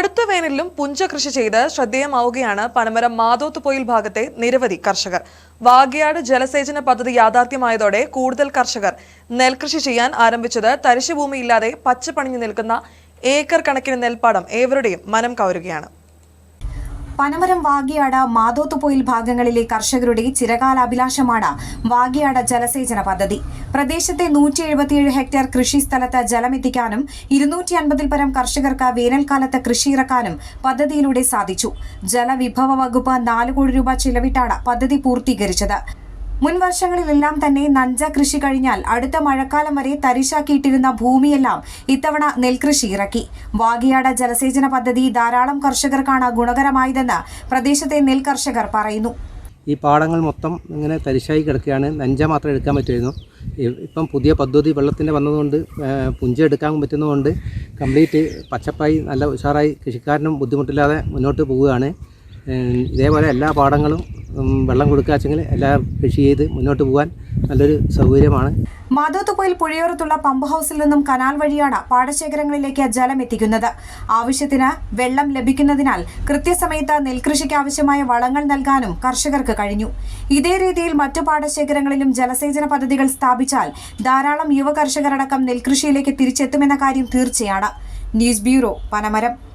കടുത്ത വേനലിലും പുഞ്ച കൃഷി ചെയ്ത് ശ്രദ്ധേയമാവുകയാണ് പനമരം മാതോത്തുപൊയിൽ ഭാഗത്തെ നിരവധി കർഷകർ. വാഗയാട് ജലസേചന പദ്ധതി യാഥാർത്ഥ്യമായതോടെ കൂടുതൽ കർഷകർ നെൽകൃഷി ചെയ്യാൻ ആരംഭിച്ചത് തരിശുഭൂമിയില്ലാതെ പച്ചപ്പണിഞ്ഞു നിൽക്കുന്ന ഏക്കർ കണക്കിന് നെൽപ്പാടം ഏവരുടെയും മനം കവരുകയാണ്. പനമരം വാഗിയാട് മാതോത്തുപോയിൽ ഭാഗങ്ങളിലെ കർഷകരുടെ ചിരകാലാഭിലാഷമാണ് വാഗിയാട് ജലസേചന പദ്ധതി. പ്രദേശത്തെ നൂറ്റി എഴുപത്തിയേഴ് ഹെക്ടർ കൃഷി സ്ഥലത്ത് ജലമെത്തിക്കാനും ഇരുന്നൂറ്റി അൻപതിൽ പരം കർഷകർക്ക് വേനൽക്കാലത്ത് കൃഷിയിറക്കാനും പദ്ധതിയിലൂടെ സാധിച്ചു. ജലവിഭവ വകുപ്പ് നാല് കോടി രൂപ ചിലവിട്ടാണ് പദ്ധതി പൂർത്തീകരിച്ചത്. മുൻ വർഷങ്ങളിലെല്ലാം തന്നെ നഞ്ച കൃഷി കഴിഞ്ഞാൽ അടുത്ത മഴക്കാലം വരെ തരിശാക്കിയിട്ടിരുന്ന ഭൂമിയെല്ലാം ഇത്തവണ നെൽകൃഷി ഇറക്കി. വാഗിയാട ജലസേചന പദ്ധതി ധാരാളം കർഷകർക്കാണ് ഗുണകരമായതെന്ന് പ്രദേശത്തെ നെൽ കർഷകർ പറയുന്നു. ഈ പാടങ്ങൾ മൊത്തം ഇങ്ങനെ തരിശായി കിടക്കുകയാണ്. നഞ്ച മാത്രം എടുക്കാൻ പറ്റുമായിരുന്നു ഇപ്പം പുതിയ പദ്ധതി വെള്ളത്തിന്റെ വന്നതുകൊണ്ട് പുഞ്ച എടുക്കാൻ പറ്റുന്നതുകൊണ്ട് കംപ്ലീറ്റ് പച്ചപ്പായി നല്ല ഉഷാറായി കൃഷിക്കാരനും ബുദ്ധിമുട്ടില്ലാതെ മുന്നോട്ട് പോവുകയാണ്. ഇതേപോലെ എല്ലാ പാടങ്ങളും വെള്ളം കൊടുക്കാച്ചെങ്കിൽ എല്ലാം കൃഷി ചെയ്ത് മുന്നോട്ട് പോകാൻ നല്ലൊരു സൗകര്യമാണ്. മാതോത്തുപോയിൽ പുഴയോരത്തുള്ള പമ്പ് ഹൗസിൽ നിന്നും കനാൽ വഴിയാണ് പാടശേഖരങ്ങളിലേക്ക് ജലം എത്തിക്കുന്നത്. ആവശ്യത്തിന് വെള്ളം ലഭിക്കുന്നതിനാൽ കൃത്യസമയത്ത് നെൽകൃഷിക്ക് ആവശ്യമായ വളങ്ങൾ നൽകാനും കർഷകർക്ക് കഴിഞ്ഞു. ഇതേ രീതിയിൽ മറ്റു പാടശേഖരങ്ങളിലും ജലസേചന പദ്ധതികൾ സ്ഥാപിച്ചാൽ ധാരാളം യുവ കർഷകരടക്കം നെൽകൃഷിയിലേക്ക് തിരിച്ചെത്തുമെന്ന കാര്യം തീർച്ചയാണ്. News bureau Panamaram.